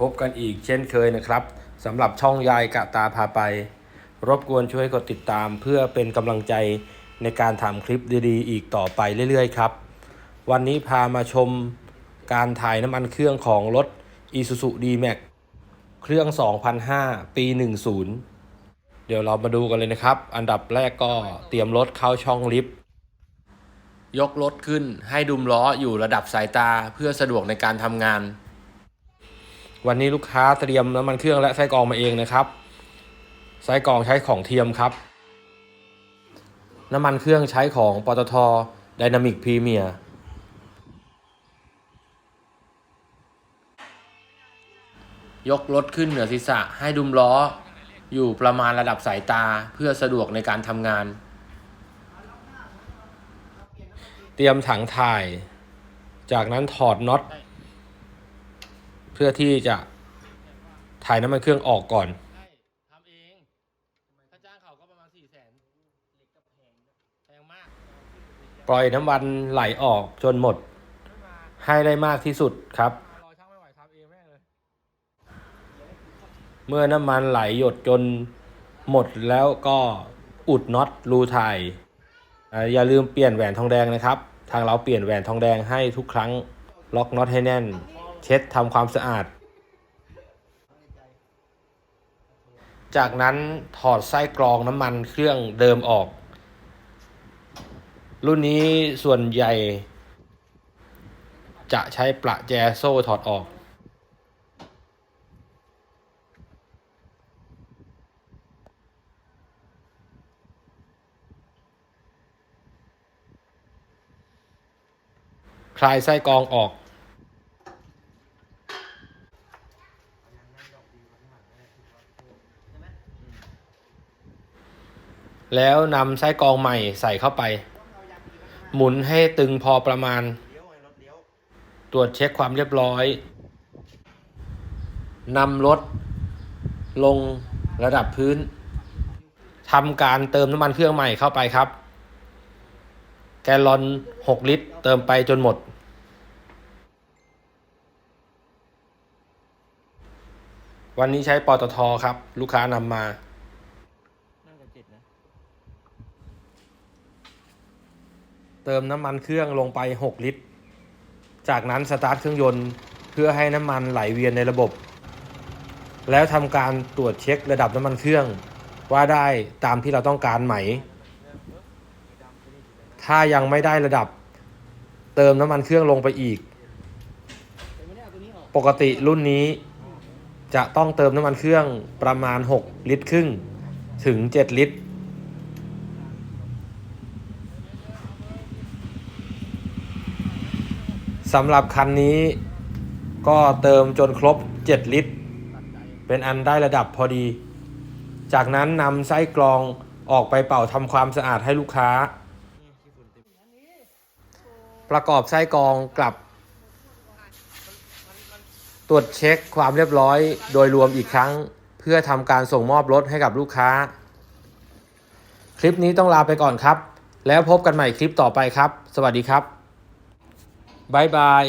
พบกันอีกเช่นเคยนะครับสำหรับช่องยายกะตาพาไป รบกวนช่วยกดติดตามเพื่อเป็นกำลังใจในการทำคลิปดีๆ อีกต่อไปเรื่อยๆ ครับ วันนี้พามาชมการถ่ายน้ำมันเครื่องของรถ Isuzu D-Max เครื่อง 2005 ปี 10 เดี๋ยวเรามาดูกันเลยนะครับ อันดับแรกก็เตรียมรถเข้าช่องลิฟต์ยกรถขึ้นให้ดุมล้ออยู่ระดับสายตาเพื่อสะดวกในการทำงาน วันนี้ลูกค้าเตรียมน้ำมันเครื่องและไส้กรองมาเองนะครับไส้กรองใช้ของเทียมครับ น้ำมันเครื่องใช้ของปตท Dynamic Premier ยกรถขึ้นเหนือศีรษะให้ดุมล้อ อยู่ประมาณระดับสายตาเพื่อสะดวกในการทำงาน เตรียมถังถ่าย จากนั้นถอดน็อต เพื่อที่จะถ่ายน้ำมันเครื่องออกก่อน ใช่ทำเองถ้าจ้างเขาก็ประมาณสี่แสนเหล็กก็แพงแพงมาก ปล่อยน้ำมันไหลออกจนหมด ให้ได้มากที่สุดครับ รอช่างไม่ไหวทำเองแม่งเลย เมื่อน้ำมันไหลหยดจนหมดแล้วก็อุดน็อตรูถ่ายอ่าอย่าลืมเปลี่ยนแหวนทองแดงนะครับ ทางเราเปลี่ยนแหวนทองแดงให้ทุกครั้งล็อกน็อตให้แน่น เช็ดทำความสะอาด จากนั้นถอดไส้กรองน้ำมันเครื่องเดิมออก รุ่นนี้ส่วนใหญ่ จะใช้ประแจโซ่ถอดออกคลายไส้กรองออก แล้วนำไส้กรองใหม่ใส่เข้าไป หมุนให้ตึงพอประมาณ ตรวจเช็คความเรียบร้อยนำรถลงระดับพื้นทำการเติมน้ำมันเครื่องใหม่เข้าไปครับ แกลลอน 6 ลิตร เติมไปจนหมด วันนี้ใช้ปตทครับ ลูกค้านำมาน่าจะเจ็ดนะ เติมน้ำมันเครื่องลงไป 6 ลิตร จากนั้นสตาร์ทเครื่องยนต์เพื่อให้น้ำมันไหลเวียนในระบบ แล้วทำการตรวจเช็คระดับน้ำมันเครื่อง ว่าได้ตามที่เราต้องการไหม ถ้ายังไม่ได้ระดับ เติมน้ำมันเครื่องลงไปอีก ปกติรุ่นนี้จะต้องเติมน้ำมันเครื่องประมาณ 6 ลิตรครึ่งถึง 7 ลิตร สำหรับคันนี้ก็เติมจนครบ 7 ลิตร เป็นอันได้ระดับพอดี จากนั้นนำไส้กรองออกไปเป่าทำความสะอาดให้ลูกค้า ประกอบไส้กรองกลับ ตรวจเช็คความเรียบร้อยโดยรวมอีกครั้ง เพื่อทำการส่งมอบรถให้กับลูกค้า คลิปนี้ต้องลาไปก่อนครับ แล้วพบกันใหม่คลิปต่อไปครับ สวัสดีครับ บายบาย